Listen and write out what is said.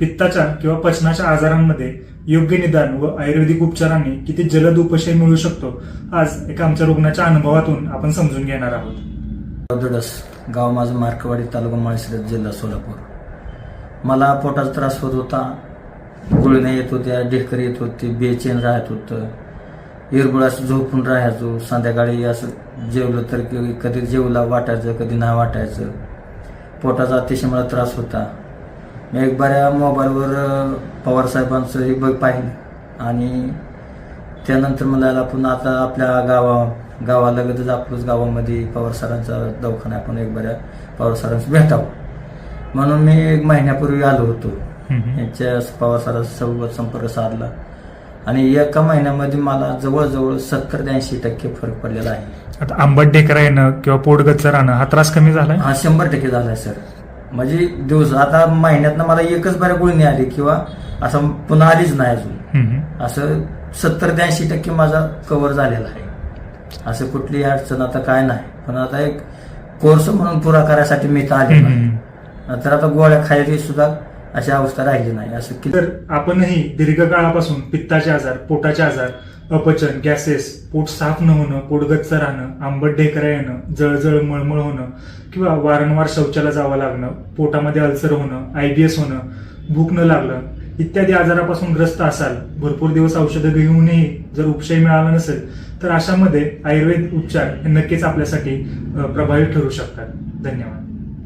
पित्ताच्या किंवा पचनाच्या आजारांमध्ये योग्य निदान व आयुर्वेदिक उपचारांनी किती जलद उपशय मिळू शकतो आज एका आमच्या रुग्णाच्या अनुभवातून आपण समजून घेणार आहोत. दडस गाव माझं मार्कवाडी तालुका माळशिरस जिल्हा सोलापूर. मला पोटाचा त्रास होत होता. गुळण्या येत होत्या ढेकर येत होती बेचेन राहत होतं. इरबुळ असं झोपून राहायचो संध्याकाळी असं जेवलं तर की कधी जेवला वाटायचं कधी नाही वाटायचं. पोटाचा अतिशय मला त्रास होता. मी एक बऱ्या मोबाईलवर अं, पवार साहेबांचं हे बघ पाहिलं. आणि त्यानंतर मला आपण आता आपल्या गावा गावालगतच आपलंच गावामध्ये पवार सरांचा दवाखाना आपण एक बऱ्या पवार सरांचं भेटावं. म्हणून मी एक महिन्यापूर्वी आलो होतो. यांच्या पवार सरांसोबत संपर्क साधला. आणि एका महिन्यामध्ये मला जवळजवळ सत्तर ते ऐंशी टक्के फरक पडलेला आहे. आता आंबट ढेकरा येणं किंवा पोट गच्च राहणं हा त्रास कमी झालाय? हा शंभर टक्के झालाय सर. म्हणजे दिवस आता महिन्यातनं मला एकच बऱ्या गुळणी आली किंवा असं पुन्हा आलीच नाही अजून. असं सत्तर ते ऐंशी टक्के माझा कव्हर झालेला आहे असं कुठली अडचण आता काय नाही पण आता एक कोर्स म्हणून पुरा करायसाठी मी आहे हम्म. तर आता गोळ्या खायची सुद्धा अशी अवस्था राहिली नाही असं की तर आपणही दीर्घकाळापासून पित्ताचे आजार पोटाचे आजार अपचन गॅसेस पोट साफ न होणं पोटगच्च राहणं आंबट ढेकरा येणं जळजळ मळमळ होणं किंवा वारंवार शौचाला जावं लागणं पोटामध्ये अल्सर होणं आयबीएस होणं भूक न लागणं इत्यादी आजारापासून ग्रस्त असाल भरपूर दिवस औषधं घेऊनही जर उपशय मिळाला नसेल तर अशामध्ये आयुर्वेद उपचार हे नक्कीच आपल्यासाठी प्रभावी ठरू शकतात. धन्यवाद.